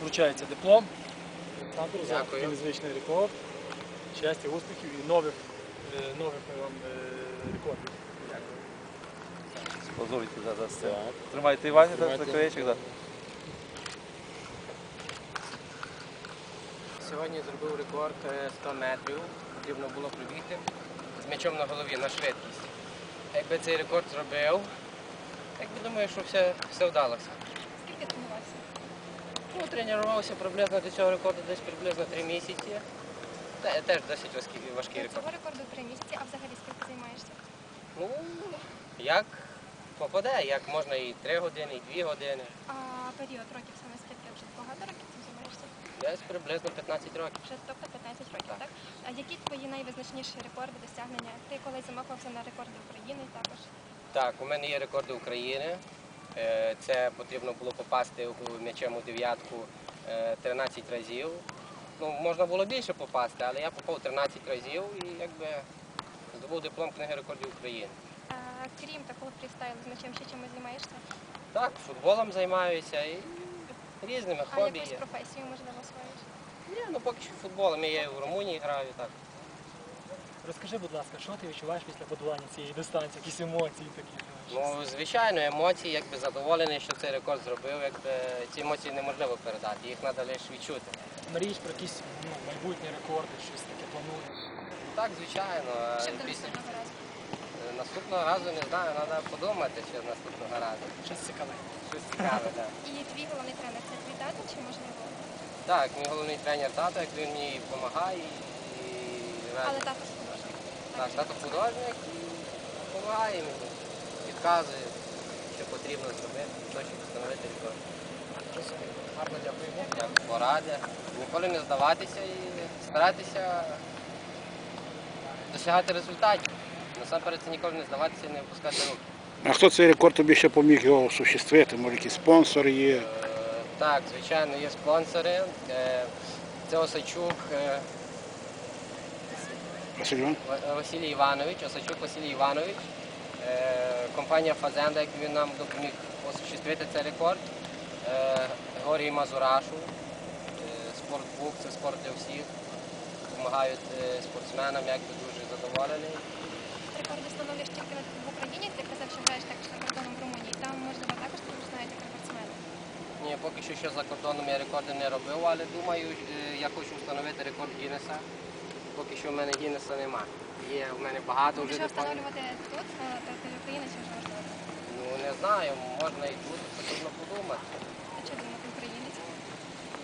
вручається диплом. Олександру за незвичний рекорд. Щастя, успіхів і нових, е, нових вам е, рекордів. Позовите за, за сцену. Тримайте Івані, за краєчок. Сьогодні зробив рекорд е, 100 метрів. Потрібно було пробігти з м'ячом на голові на швидкість. Якби цей рекорд зробив, якби думаю, що все, все вдалося. Ну, тренувався приблизно до цього рекорду десь приблизно 3 місяці. Те- Теж досить важкий, важкий рекорд. цього рекорду три місяці, а взагалі скільки займаєшся? Ну, як попаде, як можна і 3 години, і 2 години. А період років саме скільки вже багато років цим займаєшся? Десь приблизно 15 років. Вже тобто 15 років, Так. так? А які твої найвизначніші рекорди, досягнення? Ти колись замахувався на рекорди України також? Так, у мене є рекорди України. Е, Це потрібно було попасти м'ячем у дев'ятку е, 13 разів. Ну, можна було більше попасти, але я попав 13 разів і якби здобув диплом книги рекордів України. А, крім такого фрістайлу, з м'ячем ще чимось займаєшся? Так, футболом займаюся і різними А хобі якусь професію, можливо, освоїш? Ні, ну поки що футболом я в Румунії граю, так. Розкажи, будь ласка, що ти відчуваєш після подолання цієї дистанції, якісь емоції такі? Ну, звичайно, емоції, якби задоволений, що цей рекорд зробив, якби ці емоції неможливо передати, їх треба лише відчути. Мрієш про якісь ну, майбутні рекорди, щось таке плануєш? Так, звичайно. Що буде після- наступного разу? Наступного разу не знаю, треба подумати, що наступного разу. Щось цікаве. Щось цікаве, так. І твій головний тренер це твій тато чи можливо? Так, мій головний тренер тато, як він мені допомагає і Але тато так, тато художник і допомагає мені, підказує, що потрібно зробити, що щоб встановити рекорд. Гарно дякуємо. Як поради, ніколи не здаватися і старатися досягати результатів. Насамперед це ніколи не здаватися і не опускати руки. А хто цей рекорд тобі ще поміг його осуществити? Може, якісь спонсори є? Е, Так, звичайно, є спонсори. Е, Це Осачук е, Василь Іван? Василій Іванович, Осачук Василій Іванович, е, компанія Фазенда, як він нам допоміг осуществити цей рекорд. Е, Георгій Мазурашу, е, спортбук, це спорт для всіх. Допомагають спортсменам, якби дуже задоволений. Рекорди встановлюєш тільки в Україні, ти казав, що граєш також за кордоном в Румунії. Там, можливо, також тебе знають як рекордсмена. Ні, поки що ще за кордоном я рекорди не робив, але думаю, я хочу встановити рекорд Гіннеса. Поки що в мене Гіннеса нема. Є в мене багато вже Будеш встановлювати тут, на території України, чи вже можливо? Ну не знаю, можна і тут, потрібно подумати. А що думати, українець?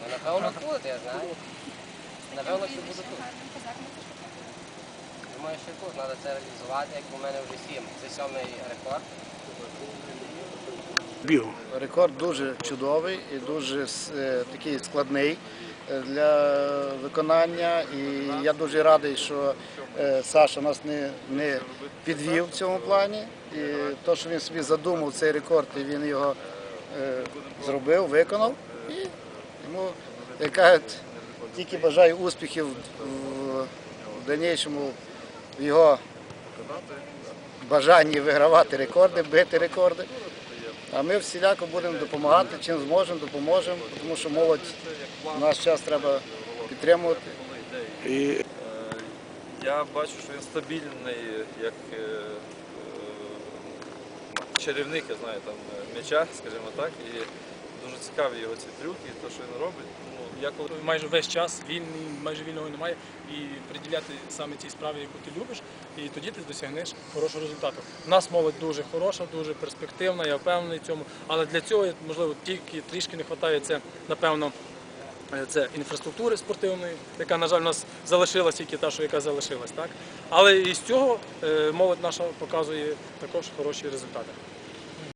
Ну, напевно тут, я знаю. Напевно, що буде тут. Думаю, що тут треба це реалізувати, як у мене вже сім. Це сьомий рекорд. Бігу. Рекорд дуже чудовий і дуже е, такий складний е, для виконання. І я дуже радий, що е, Саша нас не, не підвів в цьому плані. І те, що він собі задумав цей рекорд, і він його зробив, виконав. І йому, як кажуть, тільки бажаю успіхів в дальнішому в його бажанні вигравати рекорди, бити рекорди. А ми всіляко будемо допомагати, чим зможемо, допоможемо, тому що молодь в наш час треба підтримувати. І Е, Я бачу, що він стабільний, як е, е, чарівник, я знаю, там м'яча, скажімо так. І дуже цікаві його ці трюки, те, що він робить. Я коли Майже весь час вільний, майже вільного немає, і приділяти саме цій справі, яку ти любиш, і тоді ти досягнеш хорошого результату. У нас молодь дуже хороша, дуже перспективна, я впевнений в цьому. Але для цього, можливо, тільки трішки не вистачає це, напевно, е, це інфраструктури спортивної, яка, на жаль, у нас залишилась тільки та, що яка залишилась. Так? Але і з цього е, молодь наша показує також хороші результати.